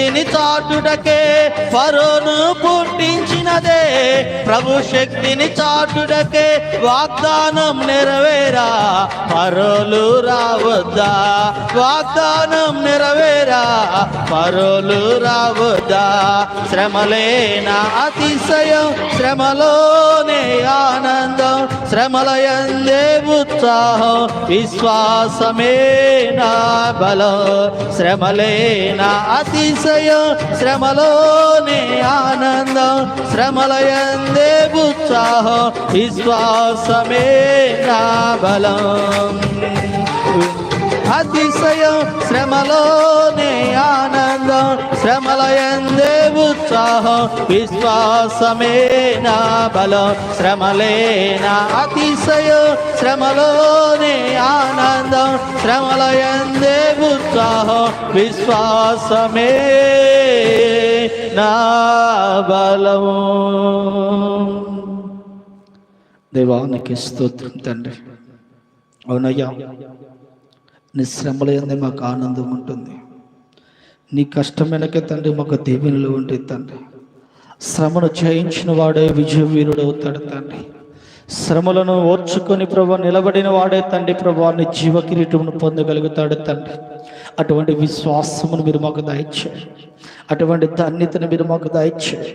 శక్తిని చాటుడకే ఫరోను పుట్టించినదే. ప్రభు శక్తిని చాటుడకే వాగ్దానం నెరవేరా. పరోలు రావద్దా? వాగ్దానం నెరవేరా? పరోలు రావద్దా? శ్రమలేనా అతిశయం శ్రమలోనే ఆనందం శ్రమలయందే ఉత్సాహం విశ్వాసమే నా బలం శ్రమలేనా అతిశయం. శ్రమలోనే ఆనందం శ్రమలయందే ఉత్సాహం విశ్వాసమే నా బలం. అతిశయం శ్రమలోనే ఆనందం శ్రమలయందే ఉత్సాహం విశ్వాసమే నా బలం శ్రమలేనా అతిశయం శ్రమలోనే ఆనందం శ్రమలయందే ఉత్సాహం విశ్వాసమే నా బలము దేవానికి స్తోత్రం తండ్రి. అవునయ్యా నీ శ్రమల ఎందు మాకు ఆనందం ఉంటుంది. నీ కష్టమైనకే తండ్రి మాకు దీవెనలు ఉంటుంది తండ్రి. శ్రమను జయించిన వాడే విజయవీరుడు అవుతాడు తండ్రి. శ్రమలను ఓర్చుకొని ప్రభు నిలబడిన వాడే తండ్రి ప్రభా నీ జీవ కిరీటమును పొందగలుగుతాడు తండ్రి. అటువంటి విశ్వాసమును మీరు మాకు దాయిచ్చారు అటువంటి ధన్యతను మీరు మాకు దాయిచ్చారు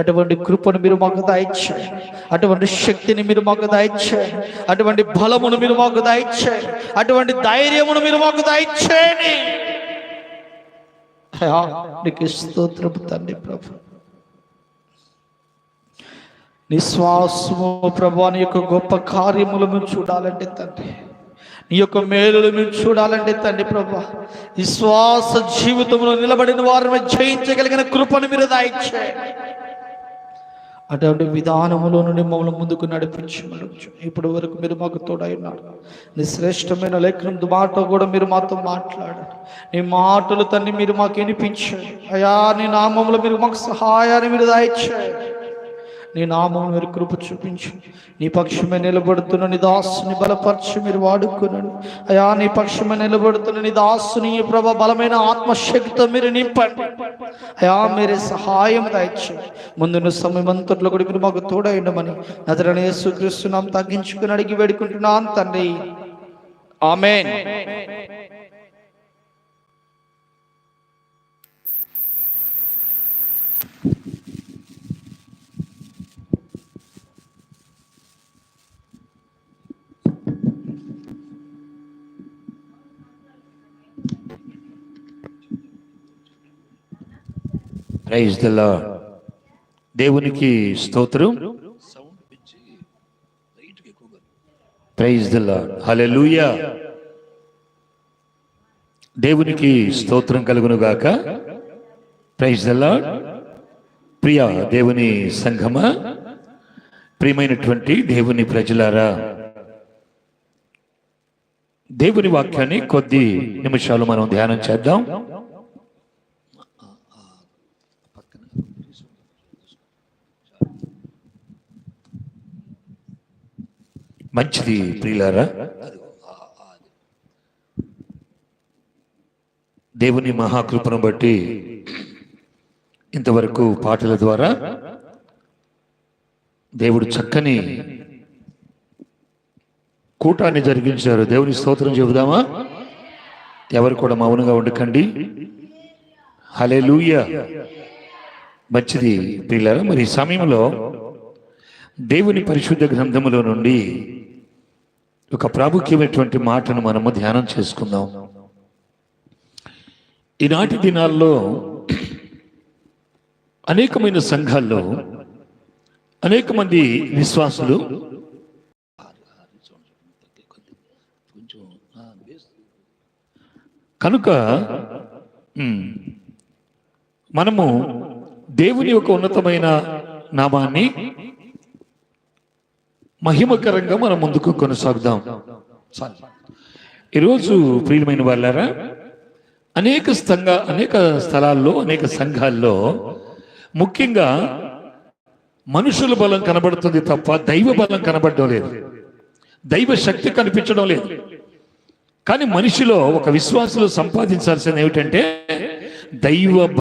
అటువంటి కృపను మీరు మాకు దాయిచ్చారు అటువంటి శక్తిని మీరు మాకు దాయిచ్చారు అటువంటి బలమును మీరు మాకు దాయిచ్చారు అటువంటి ధైర్యమును మీరు మాకు దాయిచ్చేయండి నీకు స్తోత్రపు తండ్రి ప్రభు. నిశ్వాసము ప్రభు నీ యొక్క గొప్ప కార్యములు మేము చూడాలంటే తండ్రి. నీ యొక్క మేలులు మేము చూడాలంటే తండ్రి ప్రభు. విశ్వాస జీవితంలో నిలబడిన వారిని జయించగలిగిన కృపను మీరు దాయిచ్చేయండి అటువంటి విధానములో నుండి మమ్మల్ని ముందుకు నడిపించమని ఇప్పటి వరకు మీరు మాకు తోడైనాడు ఉన్నారు. నీ శ్రేష్టమైన లేఖనం మాట కూడా మీరు మాతో మాట్లాడండి నీ మాటలు తన్ని మీరు మాకు వినిపించారు అయా నీ నామములు మీరు మాకు సహాయాన్ని మీరు దాయిచ్చేయండి నీ నామం మీరు కృప చూపించు. నీ పక్షమే నిలబడుతున్న నీ దాసుని బలపరచు మీరు వాడుకునండి. అయా నీ పక్షమే నిలబడుతున్న నీ దాసుని ప్రభ బలమైన ఆత్మశక్తితో మీరు నింపండి. అయా మీరే సహాయం దయచేయండి. ముందున్న సమయం అంతట్లో కూడా మీరు మాకు తోడైండమని నదరని యేసుక్రీస్తునాం తగ్గించుకుని అడిగి వేడుకుంటున్నాను తండ్రి. ఆమెన్. ప్రైజ్ దలా దేవునికి స్తోత్రం. ప్రైజ్ దలా లార్డ్ హల్లెలూయా దేవునికి స్తోత్రం కలుగును గాక. ప్రైజ్ దలా ప్రియ దేవుని సంఘమా ప్రియమైనటువంటి దేవుని ప్రజలారా దేవుని వాక్యాన్ని కొద్ది నిమిషాలు మనం ధ్యానం చేద్దాం. మంచిది ప్రియులారా. దేవుని మహాకృపను బట్టి ఇంతవరకు పాటల ద్వారా దేవుడు చక్కని కూటాన్ని జరిగించారు. దేవుని స్తోత్రం చెబుదామా? ఎవరు కూడా మౌనంగా ఉండకండి. హలే మంచిది ప్రియులారా. మరి ఈ సమయంలో దేవుని పరిశుద్ధ గ్రంథములో నుండి ఒక ప్రాముఖ్యమైనటువంటి మాటను మనము ధ్యానం చేసుకుందాం. ఈనాటి దినాల్లో అనేకమైన సంఘాల్లో అనేక మంది విశ్వాసులు కనుక మనము దేవుని యొక్క ఉన్నతమైన నామాన్ని మహిమకరంగా మనం ముందుకు కొనసాగుదాం. ఈరోజు ప్రియమైన వాళ్ళారా అనేక స్థంగా అనేక స్థలాల్లో అనేక సంఘాల్లో ముఖ్యంగా మనుషుల బలం కనబడుతుంది తప్ప దైవ బలం కనబడడం లేదు. దైవ శక్తి కనిపించడం లేదు. కానీ మనిషిలో ఒక విశ్వాసులు సంపాదించాల్సింది ఏమిటంటే దైవ